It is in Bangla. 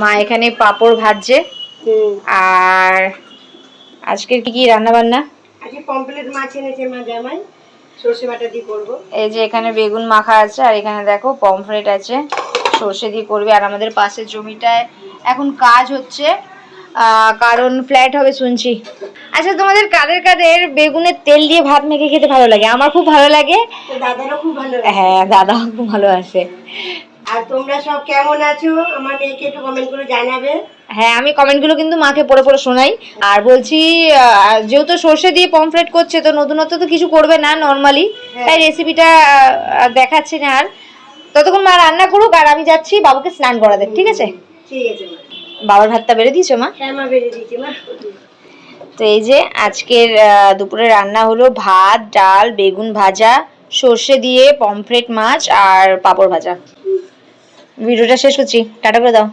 মা এখানে পাঁপড় ভাজছে। আর আজকের কি কি রান্না বান্না আজকে কমপ্লিট মাছ এনেছে মা জামাই। সর্ষে বাটা দিয়ে করব। এই যে এখানে বেগুন মাখা আছে আর এখানে দেখো পমফ্রেট আছে। সর্ষে দিয়ে করবে। আর আমাদের পাশের জমিটায় এখন কাজ হচ্ছে। কারণ ফ্ল্যাট হবে শুনছি। আচ্ছা তোমাদের কাদের কাদের বেগুনের তেল দিয়ে ভাত মেখে খেতে ভালো লাগে? আমার খুব ভালো লাগে। দাদারও খুব ভালো হ্যাঁ দাদা খুব ভালো আছে। আর তোমরা সব কেমন আছো? আমার মেয়েকে একটু কমেন্ট করে জানাবে। হ্যাঁ আমি কমেন্টগুলো কিন্তু মাকে পড়ে পড়ে শোনাই। আর বলছি যেহেতু সর্ষে দিয়ে পমফ্রেট করছে তো নতুনত্ব তো কিছু করবে না নর্মালি হ্যাঁ। তাই রেসিপিটা দেখাচ্ছি না আর। ততক্ষণ মা রান্না করুক আর আমি যাচ্ছি বাবুকে স্নান করাতে ঠিক আছে? ঠিক আছে বাবার ভাতটা বেড়ে দিয়েছ মা? হ্যাঁ মা মা। তো এই যে আজকের দুপুরে রান্না হলো ভাত ডাল বেগুন ভাজা সর্ষে দিয়ে পমফ্রেট মাছ আর পাঁপড় ভাজা। ভিডিওটা শেষ করছি টাটা করে দাও।